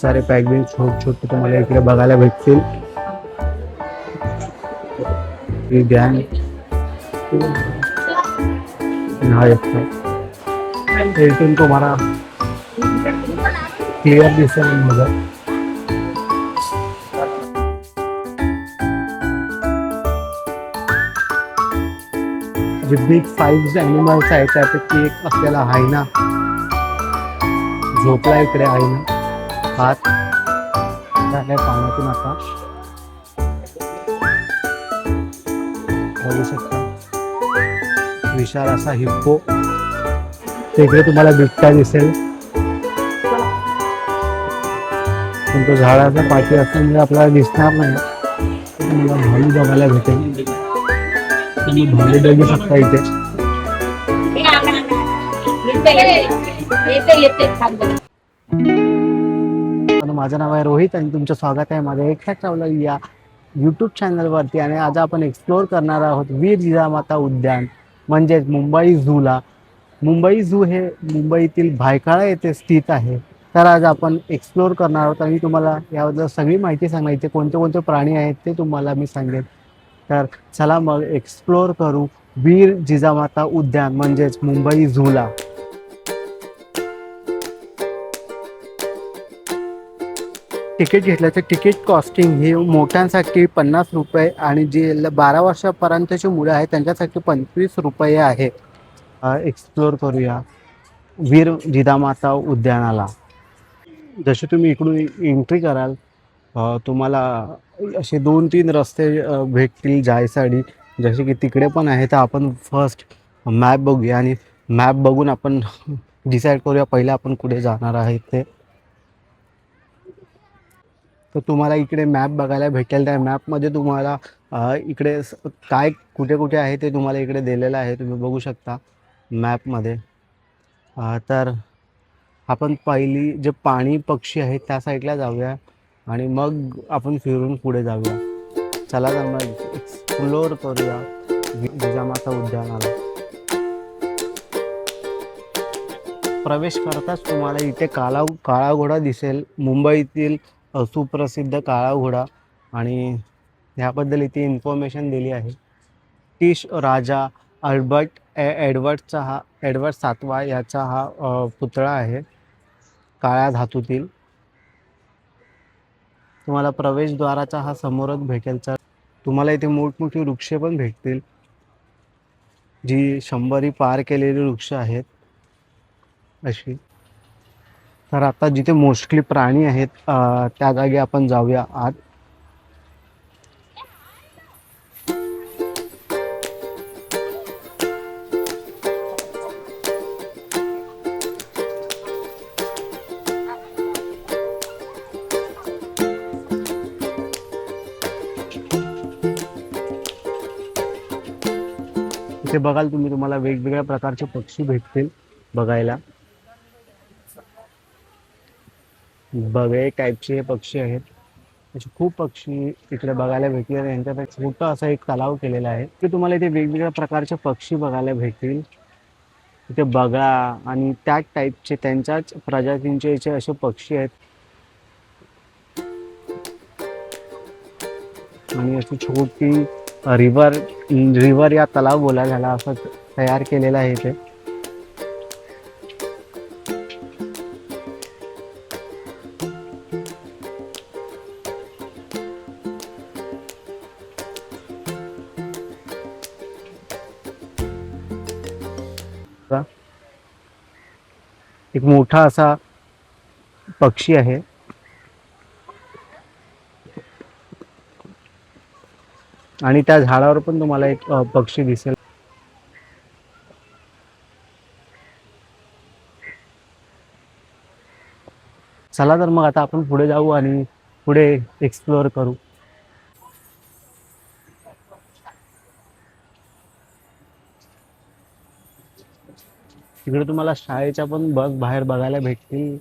सारे पॅकेज छोट छोटे तुम्हाला इकडे बघायला भेटतील. ही इथून तुम्हाला क्लिअर दिसेल मला जे बिग फाईव्ह ॲनिमल्स आहेत त्यापैकी एक आपल्याला हायना झोपला इकडे हायना हात. झालाय पाण्यातून आता. बघू शकता. विशाल असा हिप्पो. तिकडे तुम्हाला बिबट्या दिसेल. पण तो झाडाचा पाठी असल्यामुळे आपल्याला दिसणार नाही. तुम्हाला भालू बघायला भेटेल. तुम्ही भालू बघू शकता इथे. येते येते माझं नाव आहे रोहित आणि तुमचं स्वागत आहे माझ्या एकटा ट्रॅव्हलर या यूट्यूब चॅनलवरती आणि आज आपण एक्सप्लोअर करणार आहोत वीर जिजामाता उद्यान म्हणजेच मुंबई झूला. मुंबई झू हे मुंबईतील भायखळा येथे स्थित आहे. तर आज आपण एक्सप्लोअर करणार आहोत आणि तुम्हाला याबद्दल सगळी माहिती सांगणार. इथे कोणते कोणते प्राणी आहेत ते तुम्हाला मी सांगेन. तर चला मग एक्सप्लोअर करू वीर जिजामाता उद्यान म्हणजेच मुंबई झूला. तिकीट घेतलं तर तिकीट कॉस्टिंग ही मोठ्यांसाठी पन्नास रुपये आणि जे ल- बारा वर्षापर्यंतची मुलं आहेत त्यांच्यासाठी पंचवीस रुपये आहे. एक्सप्लोअर करूया. वीर जिदामाता उद्यानाला. जसे तुम्ही इकडून एंट्री कराल तुम्हाला असे दोन तीन रस्ते भेटतील जायसाठी. जसे की तिकडे पण आहे तर आपण फर्स्ट मॅप बघूया आणि मॅप बघून आपण डिसाईड करूया पहिले आपण कुठे जाणार आहे ते. तर तुम्हाला इकडे मॅप बघायला भेटेल. त्या मॅपमध्ये तुम्हाला इकडे काय कुठे कुठे आहे ते तुम्हाला इकडे दिलेलं आहे. तुम्ही बघू शकता मॅपमध्ये तर आपण पहिली जे पाणी पक्षी आहेत त्या साईडला जाऊया आणि मग आपण फिरून पुढे जाऊया. चला तर मग एक्सप्लोअर करूया जिजामाता उद्यानाला. प्रवेश करताच तुम्हाला इथे काला काळा घोडा दिसेल. मुंबईतील सुप्रसिद्ध काळा घोडा आणि ह्याबद्दल इथे इन्फॉर्मेशन दिली आहे. टिश राजा अल्बर्ट ए एडवर्डचा हा एडवर्ड सातवा याचा हा पुतळा आहे. काळ्या धातूतील. तुम्हाला प्रवेशद्वाराचा हा समोरच भेटेल. तर तुम्हाला इथे मोठमोठी वृक्षे पण भेटतील. जी शंभरी पार केलेली वृक्ष आहेत. अशी. तर आता जिथे मोस्टली प्राणी आहेत त्या जागी आपण जाऊया आत. इथे बघाल तुम्ही तुम्हाला वेगवेगळ्या प्रकारचे पक्षी भेटतील बघायला. बगळे टाईपचे हे पक्षी आहेत. असे खूप पक्षी इकडे बघायला भेटतील आणि यांच्यापेक्षा मोठा असा एक तलाव केलेला आहे. की तुम्हाला इथे वेगवेगळ्या प्रकारचे पक्षी बघायला भेटतील. इथे बगळा आणि त्याच टाईपचे त्यांच्याच प्रजातींचे जे असे पक्षी आहेत. आणि अशी छोटी रिव्हर रिव्हर या तलाव बोलायला झाला असं तयार केलेला आहे इथे. एक मोठा असा पक्षी आहे. आणि त्या झाडावर पण तुम्हाला एक पक्षी दिसेल. चला तर मग आता आपण पुढे जाऊ आणि पुढे एक्सप्लोअर करू. तिकडे तुम्हाला शाळेच्या पण बस बाहेर बघायला भेटतील.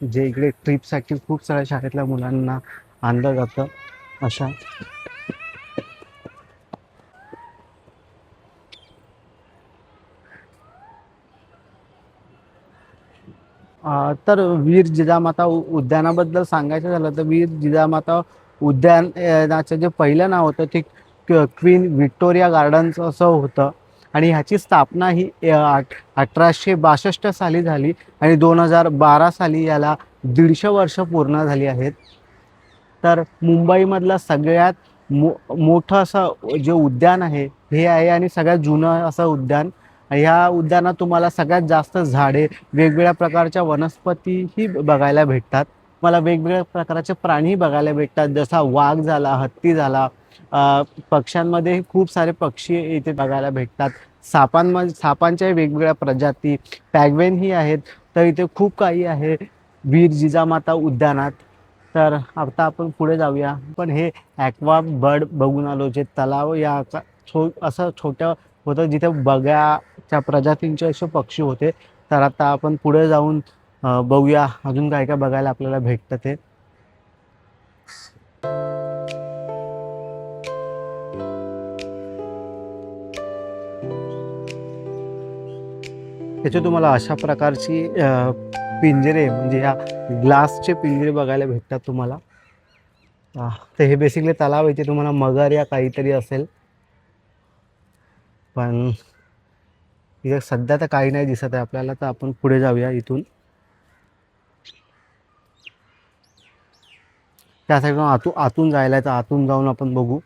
जे इकडे ट्रिपसाठी खूप साऱ्या शाळेतल्या मुलांना आणलं जातं अशा. तर वीर जिजामाता उद्यानाबद्दल सांगायचं झालं तर वीर जिजामाता उद्यानाचं जे पहिलं नाव होतं ते क्वीन विक्टोरिया गार्डन्स असं होतं. आणि ह्याची स्थापना ही अठराशे बासष्ट साली झाली आणि दोन हजार बारा साली याला दीडशे वर्ष पूर्ण झाली आहेत. तर मुंबईमधलं सगळ्यात मो मोठं असं जे उद्यान आहे हे आहे आणि सगळ्यात जुनं असं उद्यान. ह्या उद्यानात तुम्हाला सगळ्यात जास्त झाडे वेगवेगळ्या प्रकारच्या वनस्पतीही बघायला भेटतात. मला वेगवेगळ्या प्रकारचे प्राणी बघायला भेटतात. जसा वाघ झाला हत्ती झाला पक्ष्यांमध्ये खूप सारे पक्षी इथे बघायला भेटतात. सापांमध्ये सापांच्या वेगवेगळ्या प्रजाती. पॅगवेनही आहेत. तर इथे खूप काही आहे. वीर जिजामाता उद्यानात. तर आता आपण पुढे जाऊया. पण हे ॲक्वा बर्ड बघून आलो जे तलाव या छो असं छोटं होतं जिथे बग्याच्या प्रजातींचे असे पक्षी होते. तर आता आपण पुढे जाऊन बघूया. अजून काय काय बघायला आपल्याला भेटतं ते. त्याचे तुम्हाला अशा प्रकारची पिंजरे म्हणजे ह्या ग्लासचे पिंजरे बघायला भेटतात तुम्हाला. तर हे बेसिकली तलाव इथे तुम्हाला मगर या काहीतरी असेल. पण इथे सध्या तर काही नाही दिसत आहे आपल्याला तर आपण पुढे जाऊया इथून. त्या साईडून आतून आतून जायला आहे तर आतून जाऊन आपण बघू.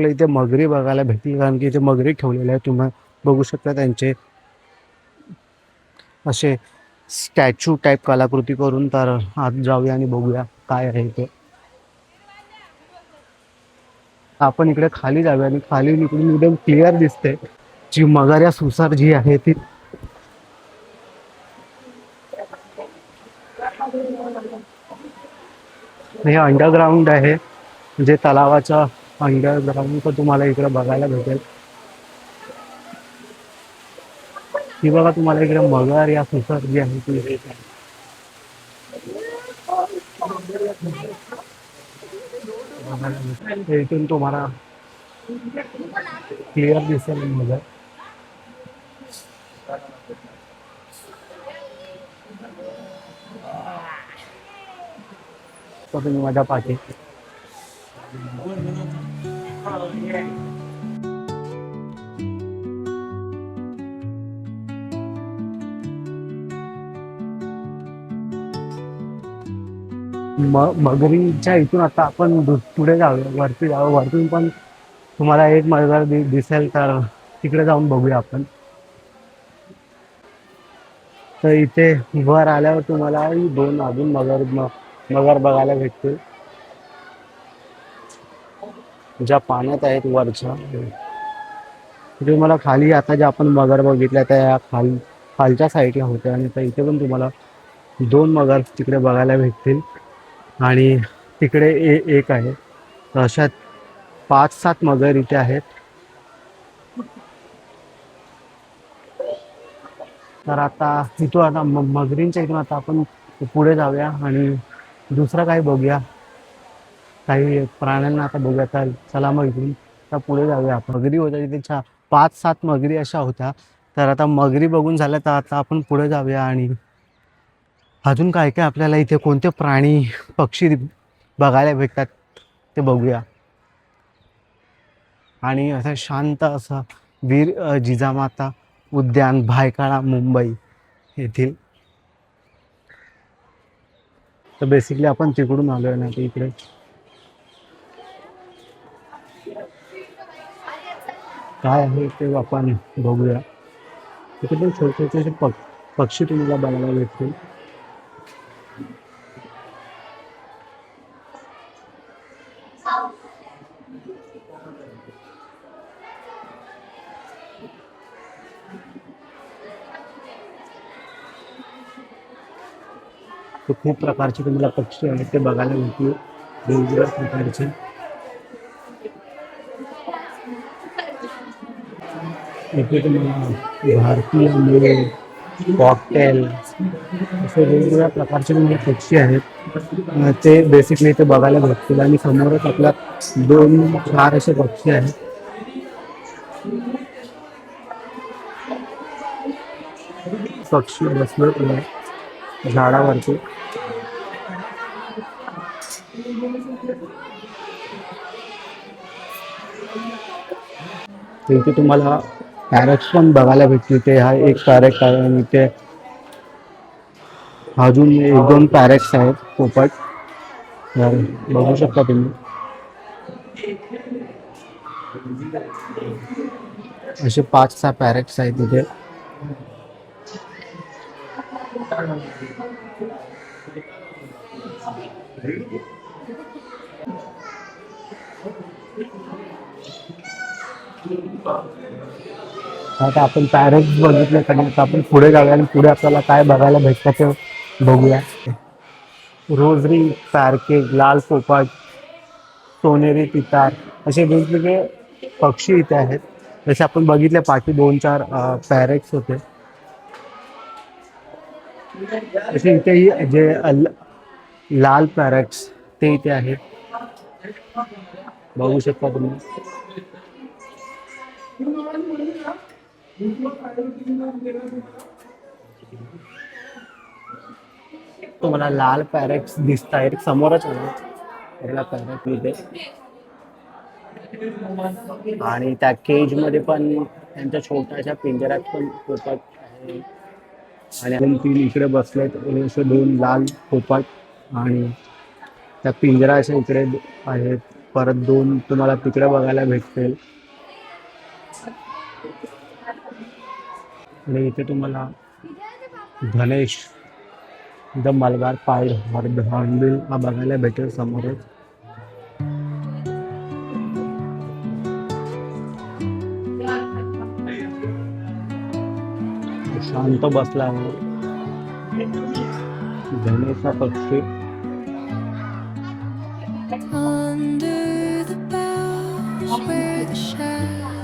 आपल्या इथे मगरी बघायला भेटतील कारण की इथे मगरी ठेवलेल्या आहेत. तुम्ही बघू शकता त्यांचे असे स्टॅच्यू टाईप कलाकृती करून तर आत जाऊया आणि बघूया काय आहे ते. आपण इकडे खाली जाऊया आणि खाली इकडून एकदम क्लिअर दिसते. जी मगाऱ्या सुसार जी आहे ती. हे अंडरग्राऊंड आहे जे तलावाच्या अंडरग्राऊंड तुम्हाला इकडे बघायला भेटेल. ही बघा तुम्हाला इकडे मगर या सुसर जी आहे ती इथून तुम्हाला क्लिअर दिसेल मगर. तुम्ही माझ्या पाठी. म मगरीच्या इथून आता आपण पुढे जाऊया. वरती जाऊ. वरतून पण तुम्हाला एक मगर दि दिसेल तर तिकडे जाऊन बघूया आपण. तर इथे वर आल्यावर तुम्हाला दोन अजून मगर मगर बघायला भेटतील. ज्या पाण्यात आहेत वरच्या तुम्हाला खाली आता ज्या आपण मगर बघितल्या त्या या खाल खालच्या साईडला होत्या. आणि तर इथे पण तुम्हाला दोन मगर तिकडे बघायला भेटतील. आणि तिकडे ए एक आहे. अशा पाच सात मगर इथे आहेत. तर आता इथून आता मगरींच्या इथून आता आपण पुढे जाऊया आणि दुसरं काही बघूया. काही प्राण्यांना आता बघूया तर चला मग इथून आता पुढे जाऊया. मगरी होत्या तिथे छा पाच सात मगरी अशा होत्या. तर आता मगरी बघून झाल्या तर आता आपण पुढे जाऊया आणि अजून काय काय आपल्याला इथे कोणते प्राणी पक्षी बघायला भेटतात ते बघूया. आणि असं शांत असं वीर जिजामाता उद्यान भायकाळा मुंबई येथील. तर बेसिकली आपण तिकडून आलोय ना इकडे काय आहे ते आपण बघूया. तिथे पण छोटे छोटे पक पक्षी तुम्हाला बघायला भेटतील. खूप प्रकारचे तुम्हाला पक्षी आहेत ते बघायला भेटतील. वेगवेगळ्या प्रकारचे. इथे तुम्हाला भारतीय मेळ कॉकटेल असे वेगवेगळ्या प्रकारचे तुम्हाला पक्षी आहेत. ते बेसिकली इथे बघायला भेटतील आणि समोरच आपल्या दोन चार असे पक्षी आहेत. पक्षी बसले झाडावरती. इथे तुम्हाला पॅरेट्स पण बघायला भेटते. ते हा एक पॅरेट आहे आणि इथे अजून एक दोन पॅरेट्स आहेत पोपट. तर बघू शकता तुम्ही. असे पाच सहा पॅरेट्स आहेत तिथे आता आपण पॅरेट्स बघितले कारण तर आपण पुढे जाऊया आणि पुढे आपल्याला काय बघायला भेटतं ते बघूया. रोजरी सारखे लाल पोपट सोनेरी पितार असे वेगवेगळे पक्षी इथे आहेत. जसे आपण बघितले पाठी दोन चार पॅरेट्स होते. असे इथेही जे अल- लाल पॅरेट्स ते इथे आहेत. बघू शकता तुम्ही. तुम्हाला लाल पॅरेट्स दिसत आहेत समोरच आहे. पॅरेट इथे आणि त्या केजमध्ये पण त्यांच्या छोट्याशा पिंजऱ्यात पण पोपट आहे. आणि अजून तीन इकडे बसलेत असे दोन लाल पोपट आणि त्या पिंजराच्या इकडे आहेत. परत दोन तुम्हाला तिकडे बघायला भेटतील. आणि इथे तुम्हाला गणेश द मलबार पाय हॉर्नबिल हा बघायला भेटेल समोरच शांत बसला गणेशा पक्षी Under the boughs where the shadows.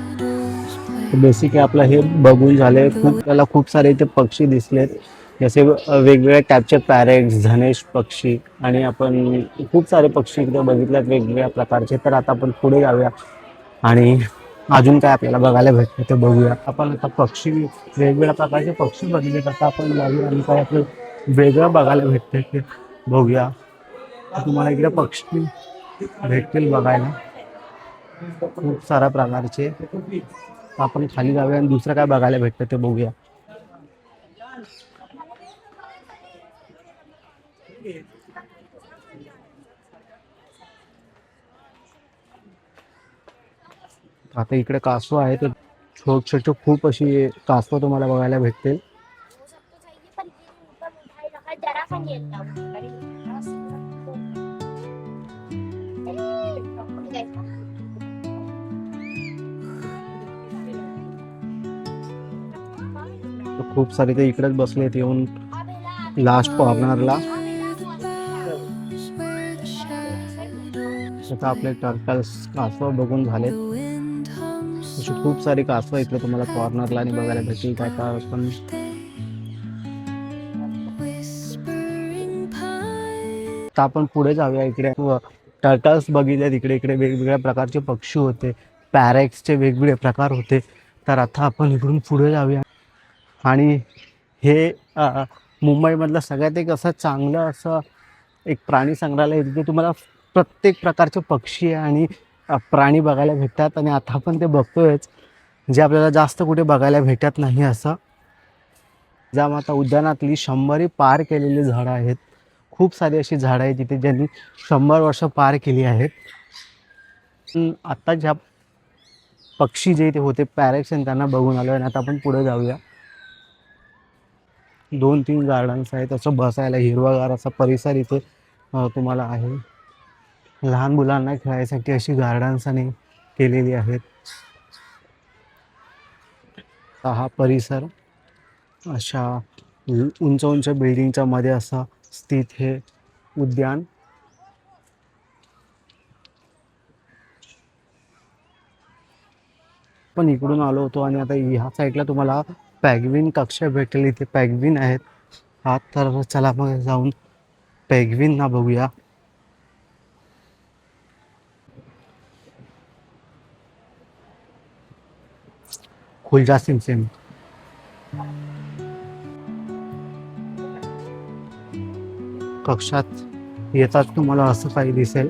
Basically आपलं हे बघून झाले खूप त्याला खूप सारे इथे पक्षी दिसलेत. जसे अ, वेगवेगळे कॅप्चर पॅरेट्स धनेश पक्षी आणि आपण खूप सारे पक्षी इथे बघितलेत वेगवेगळ्या प्रकारचे. तर आता आपण पुढे जाऊया. आणि अजून काय आपल्याला बघायला भेटतं ते बघूया. आपण आता पक्षी वेगवेगळ्या प्रकारचे पक्षी बघितले आता आपण जाऊया आणि काय आपलं वेगळं बघायला भेटतं ते बघूया. तुम्हाला इकडे पक्षी भेटतील बघायला. खूप साऱ्या प्रकारचे. आपण खाली जाऊया आणि दुसरं काय बघायला भेटतं ते बघूया. आता इकडे कासव आहे तर छोट छोट खूप अशी कासव तुम्हाला बघायला भेटतील. खूप सारे ते इकडेच बसलेत येऊन लास्ट कॉर्नरला आता आपले टर्टल्स कासव बघून झालेत. अशी खूप सारी कासव इकडे तुम्हाला कॉर्नरला आणि बघायला भेटतील. काय का पण आता आपण पुढे जाऊया इकडे. टर्टल्स बघितले तिकडे इकडे वेगवेगळ्या प्रकारचे पक्षी होते. पॅरेक्सचे वेगवेगळे प्रकार होते. तर आता आपण इकडून पुढे जाऊया. आणि हे मुंबईमधलं सगळ्यात एक असं चांगलं असं एक प्राणी संग्रहालय तिथे तुम्हाला प्रत्येक प्रकारचे पक्षी आणि प्राणी बघायला भेटतात आणि आता आपण ते बघतोयच जे आपल्याला जास्त कुठे बघायला भेटत नाही असं. जामाता उद्यानातली शंभरी पार केलेली झाडं आहेत. खूप सारी अशी झाडं आहेत जिथे ज्यांनी शंभर वर्ष पार केली आहेत. आत्ता ज्या पक्षी जे इथे होते पॅरेक्शन त्यांना बघून आलो आणि आता आपण पुढे जाऊया. दोन तीन गार्डन्स आहेत. असं बसायला हिरवागार असा परिसर इथे तुम्हाला आहे. लहान मुलांना खेळायसाठी अशी गार्डन्स आणि केलेली आहेत. हा परिसर अशा उंच उंच बिल्डिंगच्या मध्ये असा स्थित हे उद्यान. पण इकडून आलो होतो आणि आता ह्या साईडला तुम्हाला पॅगविन कक्षा भेटेल इथे पॅगविन आहेत. हा तर चला मग जाऊन पॅगविन ना बघूया खुलजा सिम सिम. कक्षात येतात तुम्हाला असं काही दिसेल.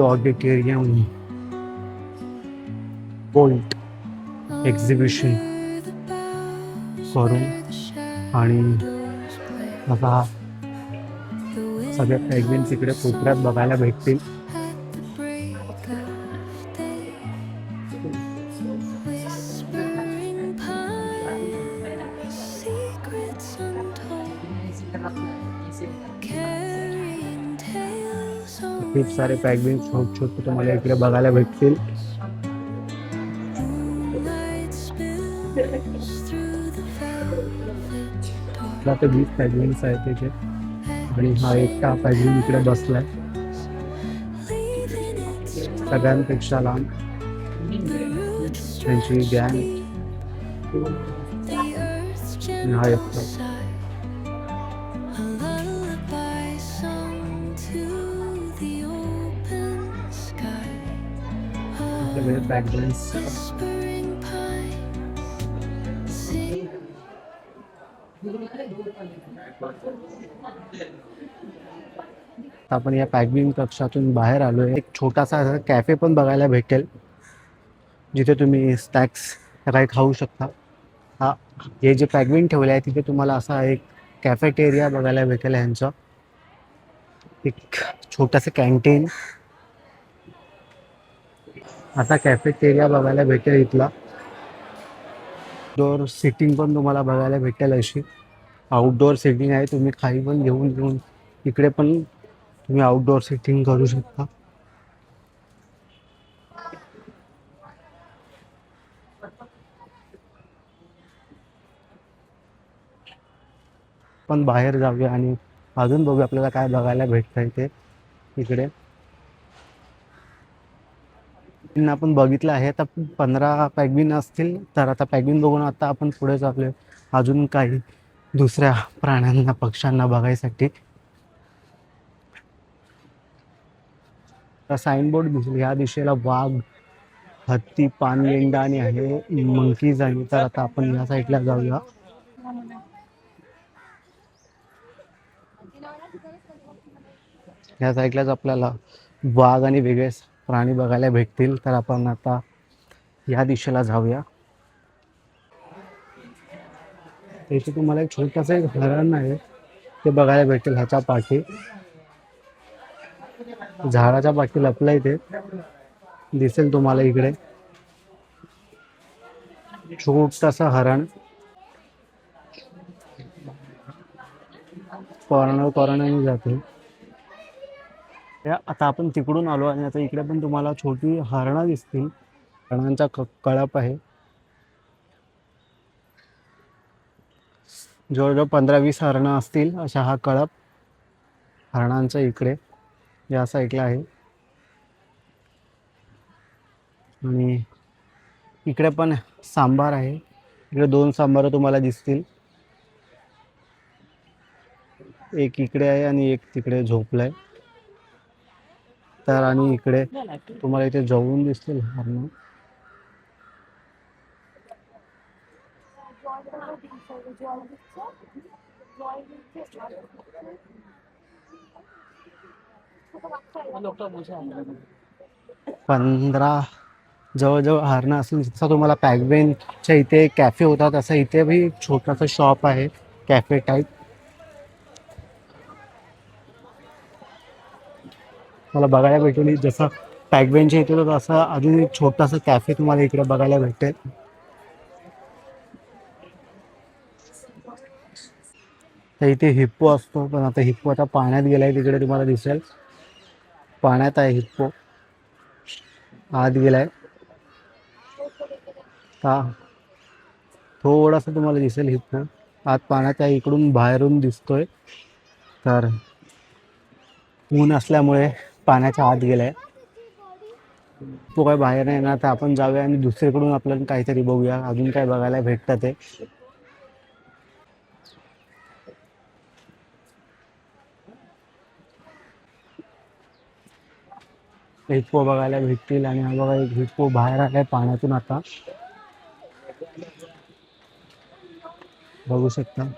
ऑडिटोरियम. बोल्ट. एक्झिबिशन करून आणि असा सगळ्या फ्रॅगमेंट्स इकडे कोपऱ्यात बघायला भेटतील. खूप सारे फ्रॅगमेंट्स छोट छोट तुम्हाला इकडे बघायला भेटतील. आपला ते वीस पेंग्विन्स आहेत तिथे. आणि हा एकटा पेंग्विन इकडे बसलाय. सगळ्यांपेक्षा लांब. त्यांची गॅंग हा एकटा sigh. आपण या पॅगविंग कक्षातून बाहेर आलो आहे एक छोटासा असा कॅफे पण बघायला भेटेल. जिथे तुम्ही स्नॅक्स काही खाऊ शकता. हा हे जे पॅगविन ठेवले आहे तिथे तुम्हाला असा एक कॅफेटेरिया बघायला भेटेल ह्यांचा. एक छोटंसं कॅन्टीन असा कॅफेटेरिया बघायला भेटेल इथला. डोअर सिटिंग पण तुम्हाला बघायला भेटेल अशी. आउटडोअर सिटिंग आहे तुम्ही खाली पण घेऊन घेऊन इकडे पण तुम्ही आउटडोअर सिटिंग करू शकता. पण बाहेर जाऊया आणि अजून बघूया आपल्याला काय बघायला भेटतंय ते इकडे. आपण बघितलं आहे आता पंधरा पॅगविन असतील तर आता पॅगविन बघून आता आपण पुढे चाललोय अजून काही दुसऱ्या प्राण्यांना पक्ष्यांना बघायसाठी. साईनबोर्ड दिसेल. या दिशेला वाघ हत्ती पानवेंडा आणि आहे मंकीज आहे तर आता आपण या साईडला जाऊया. या साईडलाच आपल्याला वाघ आणि वेगळे प्राणी बघायला भेटतील. तर आपण आता या दिशेला जाऊया. त्याची तुम्हाला एक छोटंसं एक हरण आहे. ते बघायला भेटेल ह्याच्या पाठी. झाडाच्या पाठी लपला इथे दिसेल तुम्हाला इकडे. छोटस हरण. कॉर्नर कॉर्नरने जाते. आता आपण तिकडून आलो आणि आता इकडे पण तुम्हाला छोटी हरणं दिसतील. हरणांचा क- कळप आहे. जवळजवळ पंधरा वीस हरणं असतील अशा हा कळप. हरणांचा इकडे. या साईडला आहे. आणि इकडे पण सांबार आहे. इकडे दोन सांबार तुम्हाला दिसतील. एक इकडे आहे आणि एक तिकडे झोपलाय. तर आणि इकडे तुम्हाला इथे जवळून दिसतील हरणं पंधरा जवळजवळ हरणं असेल जसं तुम्हाला पॅगवेनच्या इथे कॅफे होता तसं इथे बी छोटासा शॉप आहे कॅफे टाईप मला बघायला भेटेल जसं पॅगवेनच्या इथे होतं तसं अजून एक छोटासा कॅफे तुम्हाला इकडे बघायला भेटेल. तर इथे हिप्पो असतो पण आता हिप्पो आता पाण्यात गेलाय तिकडे तुम्हाला दिसेल. पाण्यात आहे हिप्पो. आत गेलाय. हा. थोडासा तुम्हाला दिसेल हिप्पो. आत पाण्यात आहे इकडून बाहेरून दिसतोय. तर ऊन असल्यामुळे पाण्याच्या आत गेलाय. तो काय बाहेर नाही ना तर आपण जाऊया आणि दुसरीकडून आपल्याला काहीतरी बघूया. अजून काय बघायला भेटतं ते. हिप्पो बघायला भेटतील आणि हा बघा एक हिप्पो बाहेर आलाय पाण्यातून आता. बघू शकता.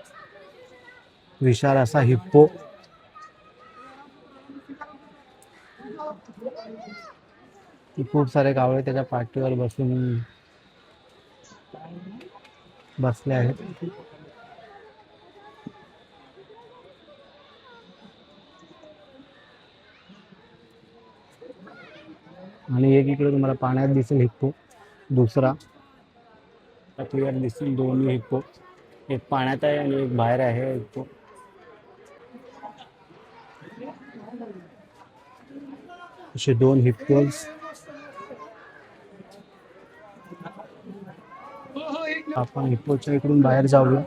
विशाल असा हिप्पो. खूप सारे कावळे त्याच्या पाठीवर बसून बसले आहेत आणि एक इकडे तुम्हाला पाण्यात दिसेल हिप्पो दुसरा. क्लिअर दिसतील दोन्ही हिप्पो एक पाण्यात आहे आणि एक बाहेर आहे हिप्पो असे दोन हिप्पोज आपण हिप्पोच्या इकडून बाहेर जाऊया.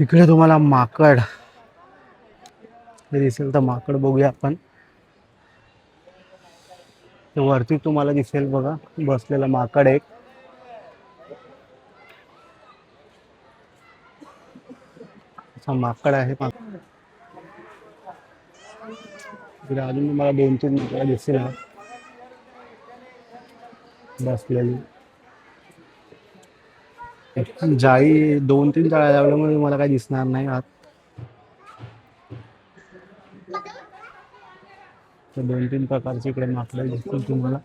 इकडे तुम्हाला माकड. दिसेल तर माकड बघूया आपण. ते वरती तुम्हाला दिसेल बघा बसलेला माकड एक. असा माकड आहे माकड अजून तुम्हाला दोन तीन माकड दिसेल. बसलेली. जाळी दोन तीन जाळ्या लावल्यामुळे मला काही दिसणार नाही आत. तर दोन तीन प्रकारचे इकडे माकडं दिसतील तुम्हाला.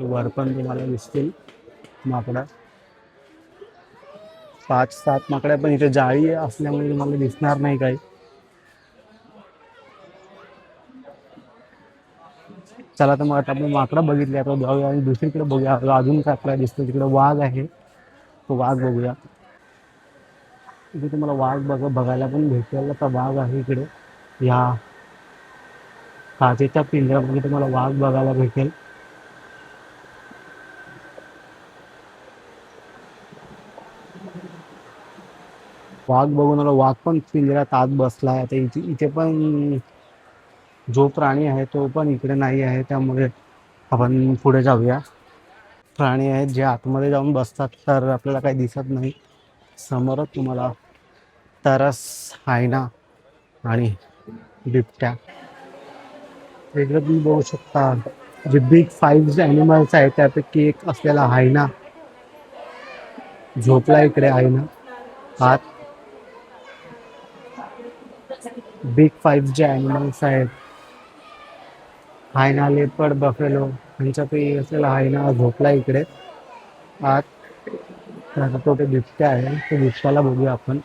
वर पण तुम्हाला दिसतील माकडा. पाच सात माकड्या पण इथे जाळी असल्यामुळे तुम्हाला दिसणार नाही काही. चला तर मग आता आपण माकडं बघितले आता जाऊया आणि दुसरीकडे बघूया. अजून काय आपल्याला दिसतं? तिकडे वाघ आहे. तो वाघ बघूया. इथे तुम्हाला वाघ बघ बघायला पण भेटेल. आता वाघ आहे इकडे. या. काचेच्या पिंजऱ्यामध्ये तुम्हाला वाघ बघायला भेटेल. वाघ बघून मला वाघ पण पिंजऱ्यात आत बसला आहे. आता इथे इथे पण जो प्राणी आहे तो पण इकडे नाही आहे. त्यामुळे आपण पुढे जाऊया. प्राणी आहेत जे आतमध्ये जाऊन बसतात तर आपल्याला काही दिसत नाही. समोरच तुम्हाला तरस हायना आणि बिबट्या. वेगळं तुम्ही बघू शकता. जे बिग फाईव्ह ॲनिमल्स आहेत त्यापैकी एक असलेला हायना. झोपला इकडे हायना. आत बिग फाईव्ह जे ॲनिमल्स आहेत. हायना लेपड बफेलो यांच्यापैकी असलेला ना झोपला इकडे. आत त्याचा तो ते बिबट्या आहे तो बिबट्याला बघूया आपण.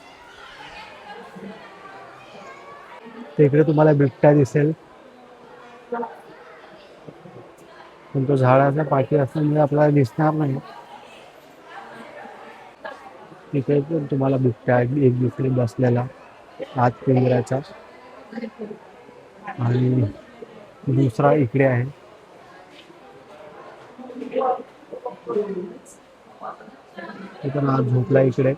तिकडे तुम्हाला बिबट्या दिसेल. पण तो झाडाचा पाठी असल्यामुळे आपल्याला दिसणार नाही. तिकडे पण तुम्हाला बिबट्या एक बिबटे बसलेला आत पिंजऱ्याचा. आणि दुसरा इकडे आहे. तो झोपला इकडे.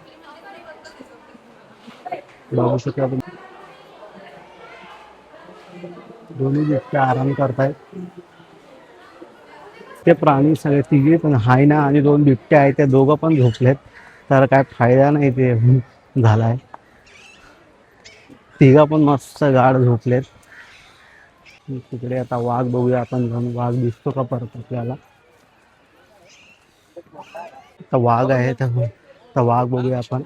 बघू शकता तुम्ही. दोन्ही व्यक्ती आराम करतायत. ते प्राणी सगळे तिघे पण हायना आणि दोन बिबट्या आहेत त्या दोघं पण झोपलेत. तर काय फायदा नाही ते झालाय. तिघा पण मस्त गाढ झोपलेत. तिकडे आता वाघ बघूया आपण जाऊन वाघ दिसतो का परत आपल्याला? आता वाघ आहे तर तर वाघ बघूया आपण.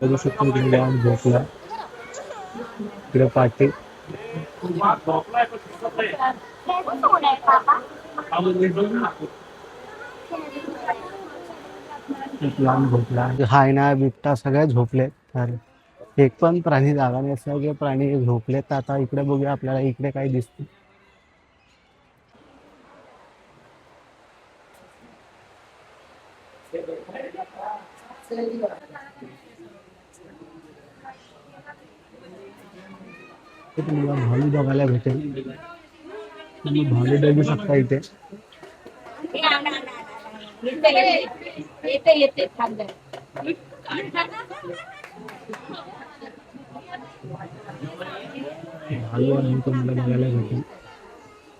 बघू शकतो झोपला. इकडे पाठी. झोपला. हाय ना बिबटा सगळे झोपले. तर एक पण प्राणी जागा नाही. सगळे प्राणी झोपलेत. तर आता इकडे बघूया आपल्याला इकडे काय दिसतं इथे तुम्हाला भालू बघायला भेटेल. तुम्ही भालू बघू शकता इथे येते. येते भालू आहे तुम्हाला बघायला भेटेल.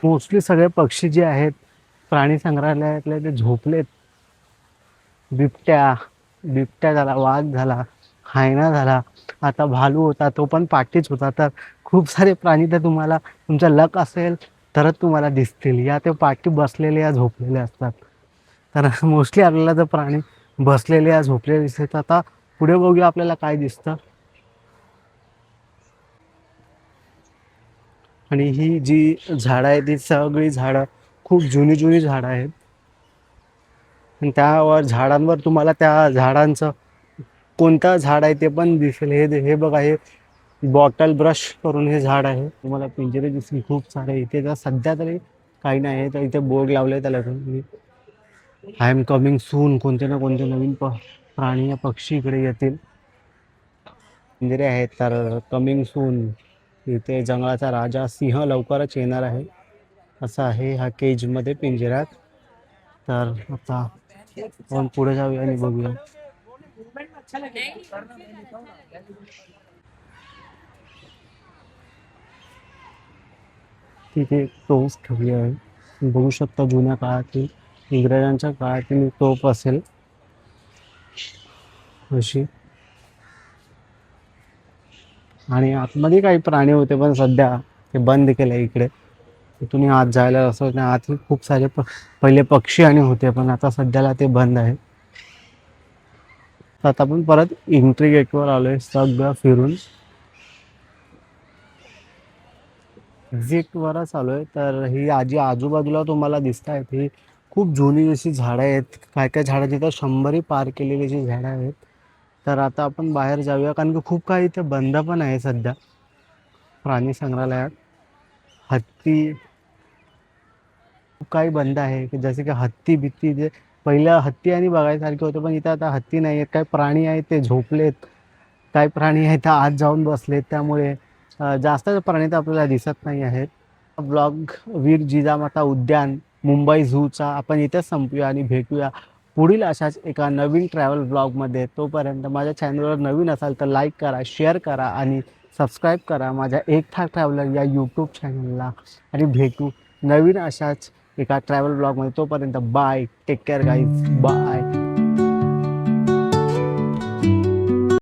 मोस्टली सगळे पक्षी जे आहेत प्राणी संग्रहालयातले ते झोपलेत. बिबट्या बिबट्या झाला वाघ झाला हायना झाला. आता भालू होता तो पण पाठीच होता. तर खूप सारे प्राणी तर तुम्हाला तुमचा लक असेल तरच तुम्हाला दिसतील. या ते पाठी बसलेले या झोपलेले असतात. तर मोस्टली आपल्याला जर प्राणी बसलेले या झोपलेले दिसतात आता पुढे बघूया आपल्याला काय दिसतं. आणि ही जी झाडं आहेत ती सगळी झाडं खूप जुनी जुनी झाडं आहेत. आणि त्यावर झाडांवर तुम्हाला त्या झाडांचं कोणतं झाड आहे ते पण दिसेल. हे हे बघा हे बॉटल ब्रश करून हे झाड आहे. तुम्हाला पिंजरे दिसतील खूप सारे. इथे तर सध्या तरी काही नाही आहे. तर इथे बोर्ड लावले त्याला आय एम कमिंग सून कोणते ना कोणते नवीन प प्राणी या पक्षी इकडे येतील. पिंजरे आहेत तर कमिंग सून इथे जंगलाचा राजा सिंह लवकरच येणार आहे. असं आहे ह्या केजमध्ये पिंजऱ्यात. तर आता आपण पुढे जाऊया आणि बघूया. तिथे तोफ ठेवली आहे बघू शकता जुन्या काळातील इंग्रजांच्या काळातील तोफ असेल. अशी. आणि आतमध्ये काही प्राणी होते पण सध्या ते बंद केलं इकडे. तिथून आत जायला असं नाही आत खूप सारे प पहिले पक्षी आणि होते पण आता सध्याला ते बंद आहे. तर आता आपण परत एंट्री गेटवर आलोय. सगळं फिरून. एक्झिटवरच आहे तर ही आजी आजूबाजूला तुम्हाला दिसत आहेत ही खूप जुनी जशी झाडं आहेत. काय काय झाडं तिथं शंभरही पार केलेली जी झाडं आहेत. तर आता आपण बाहेर जाऊया. कारण की खूप काही इथे बंद पण आहे सध्या. प्राणी संग्रहालयात. हत्ती खूप काही बंद आहे. की जसे की हत्ती बित्ती जे पहिलं हत्ती आणि बघायसारखे होते पण इथं आता हत्ती नाही आहेत काही प्राणी आहेत ते झोपलेत. काही प्राणी आहेत आत जाऊन बसलेत. त्यामुळे जास्त प्राणी तर आपल्याला दिसत नाही आहेत. ब्लॉग वीर जिजामाता उद्यान मुंबई झूचा आपण इथेच संपूया आणि भेटूया. पुढील अशाच एका नवीन ट्रॅव्हल ब्लॉगमध्ये तोपर्यंत माझ्या चॅनलवर नवीन असाल तर लाईक करा शेअर करा आणि सबस्क्राईब करा माझ्या एक था ट्रॅव्हलर या यूट्यूब चॅनलला आणि भेटू नवीन अशाच एका ट्रॅव्हल ब्लॉगमध्ये तोपर्यंत bye take care guys bye